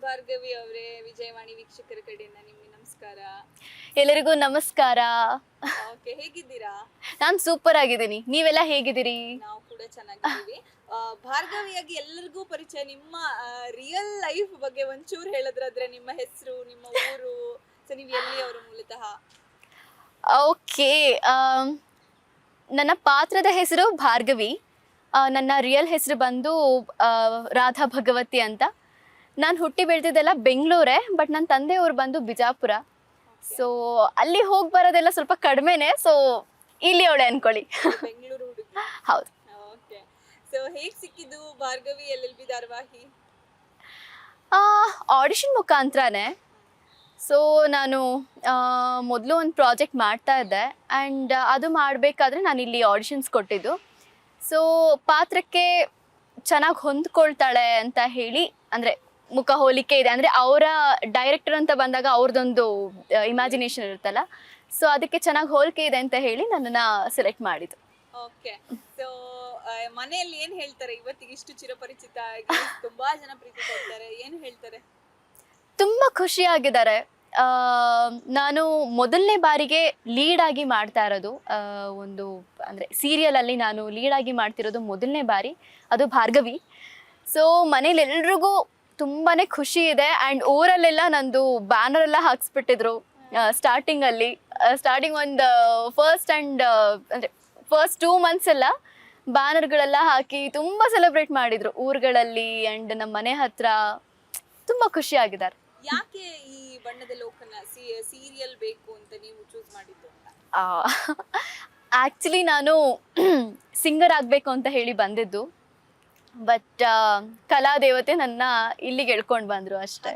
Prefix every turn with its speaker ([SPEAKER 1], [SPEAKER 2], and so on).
[SPEAKER 1] ಭಾರ್ಗವಿ ಅವರೇ ವಿಜಯವಾಣಿ ವೀಕ್ಷಕರ ಕಡೆಯಿಂದ ನಿಮ್ಗೆ ನಮಸ್ಕಾರ.
[SPEAKER 2] ಎಲ್ಲರಿಗೂ ನಮಸ್ಕಾರ.
[SPEAKER 1] ಓಕೆ ಹೇಗಿದ್ದೀರಾ?
[SPEAKER 2] ನಾನು ಸೂಪರ್ ಆಗಿದ್ದೀನಿ. ನೀವೆಲ್ಲ ಹೇಗಿದ್ದೀರಿ?
[SPEAKER 1] ನಾವು ಕೂಡ ಚೆನ್ನಾಗಿದ್ದೀವಿ. ಭಾರ್ಗವಿಯಾಗಿ ಎಲ್ಲರಿಗೂ ಪರಿಚಯ ನಿಮ್ಮ ರಿಯಲ್ ಲೈಫ್ ಬಗ್ಗೆ ಒಂಚೂರು ಹೇಳಿದ್ರಾದ್ರೆ ನಿಮ್ಮ ಹೆಸರು ನಿಮ್ಮ ಊರು ಸೊ ನೀವು ಎಲ್ಲಿಯವರು ಮೂಲತಃ?
[SPEAKER 2] ಓಕೆ ನನ್ನ ಪಾತ್ರದ ಹೆಸರು ಭಾರ್ಗವಿ. ಆ, ನನ್ನ ರಿಯಲ್ ಹೆಸರು ಬಂದು ಆ, ರಾಧಾ ಭಗವತಿ ಅಂತ. ನಾನು ಹುಟ್ಟಿ ಬೆಳೆದಿದ್ದೆಲ್ಲ ಬೆಂಗಳೂರೇ ಬಟ್ ನನ್ನ ತಂದೆಯವ್ರು ಬಂದು ಬಿಜಾಪುರ. ಸೊ ಅಲ್ಲಿ ಹೋಗಿ ಬರೋದೆಲ್ಲ ಸ್ವಲ್ಪ ಕಡಿಮೆನೆ ಸೊ ಇಲ್ಲಿ ಅವಳೆ ಅನ್ಕೊಳ್ಳಿ.
[SPEAKER 1] ಬೆಂಗಳೂರು
[SPEAKER 2] ಹೌದು.
[SPEAKER 1] ಓಕೆ. ಸೊ ಹೇಗೆ ಸಿಕ್ಕಿದ್ದು ಭಾರ್ಗವಿ ಎಲ್ ಎಲ್ ಬಿ ಧಾರವಾಹಿ?
[SPEAKER 2] ಆಡಿಷನ್ ಮುಖಾಂತರನೇ. ಸೊ ನಾನು ಮೊದಲು ಒಂದು ಪ್ರಾಜೆಕ್ಟ್ ಮಾಡ್ತಾ ಇದ್ದೆ ಆ್ಯಂಡ್ ಅದು ಮಾಡಬೇಕಾದ್ರೆ ನಾನು ಇಲ್ಲಿ ಆಡಿಷನ್ಸ್ ಕೊಟ್ಟಿದ್ದು. ಸೊ ಪಾತ್ರಕ್ಕೆ ಚೆನ್ನಾಗಿ ಹೊಂದ್ಕೊಳ್ತಾಳೆ ಅಂತ ಹೇಳಿ ಅಂದರೆ ಮುಖ ಹೋಲಿಕೆ ಇದೆ. ಅಂದರೆ ಅವರ ಡೈರೆಕ್ಟರ್ ಅಂತ ಬಂದಾಗ ಅವ್ರದ್ದೊಂದು ಇಮ್ಯಾಜಿನೇಷನ್ ಇರುತ್ತಲ್ಲ? ಸೊ ಅದಕ್ಕೆ ಚೆನ್ನಾಗಿ ಹೋಲಿಕೆ ಇದೆ ಅಂತ ಹೇಳಿ ನನ್ನನ್ನ ಸೆಲೆಕ್ಟ್ ಮಾಡಿದ್ದು.
[SPEAKER 1] ಓಕೆ ಸೊ ಮನೆಯಲ್ಲಿ ಏನು ಹೇಳ್ತಾರೆ? ಇವತ್ತಿಗೆ ಇಷ್ಟು ಚಿರಪರಿಚಿತ ಆಗಿ ತುಂಬಾ ಜನ ಪ್ರೀತಿ ಕೊಡ್ತಾರೆ ಏನ್ ಹೇಳ್ತಾರೆ?
[SPEAKER 2] ತುಂಬಾ ಖುಷಿಯಾಗಿದ್ದಾರೆ. ನಾನು ಮೊದಲನೇ ಬಾರಿಗೆ ಲೀಡ್ ಆಗಿ ಮಾಡ್ತಾ ಇರೋದು ಒಂದು ಅಂದರೆ ಸೀರಿಯಲಲ್ಲಿ ನಾನು ಲೀಡ್ ಆಗಿ ಮಾಡ್ತಿರೋದು ಮೊದಲನೇ ಬಾರಿ. ಅದು ಭಾರ್ಗವಿ. ಸೊ ಮನೇಲಿ ಎಲ್ರಿಗೂ ತುಂಬಾ ಖುಷಿ ಇದೆ. ಅಂಡ್ ಊರಲ್ಲೆಲ್ಲ ನಂದು ಬ್ಯಾನರ್ ಎಲ್ಲ ಹಾಕ್ಸ್ಬಿಟ್ಟಿದ್ರು ಸ್ಟಾರ್ಟಿಂಗಲ್ಲಿ ಸ್ಟಾರ್ಟಿಂಗ್ ಒಂದು ಫಸ್ಟ್ ಅಂಡ್ ಅಂದ್ರೆ ಫಸ್ಟ್ ಟೂ ಮಂತ್ಸ್ ಎಲ್ಲ ಬ್ಯಾನರ್ಗಳೆಲ್ಲ ಹಾಕಿ ತುಂಬಾ ಸೆಲೆಬ್ರೇಟ್ ಮಾಡಿದ್ರು ಊರುಗಳಲ್ಲಿ ಅಂಡ್ ನಮ್ಮ ಮನೆ ಹತ್ರ. ತುಂಬ ಖುಷಿಯಾಗಿದ್ದಾರೆ
[SPEAKER 1] ಯಾಕೆ ಈ ಬಣ್ಣದ ಲೋಕನ ಸೀರಿಯಲ್ ಬೇಕು ಅಂತ ನೀವು ಚೂಸ್ ಮಾಡಿದ್ದು ಅಂತ?
[SPEAKER 2] ಆ್ಯಕ್ಚುಲಿ ನಾನು ಸಿಂಗರ್ ಆಗಬೇಕು ಅಂತ ಹೇಳಿ ಬಂದಿದ್ದು. ಬಟ್ ಕಲಾ ದೇವತೆ ನನ್ನ ಇಲ್ಲಿಗೆ ಎಳ್ಕೊಂಡು ಬಂದ್ರು ಅಷ್ಟೇ.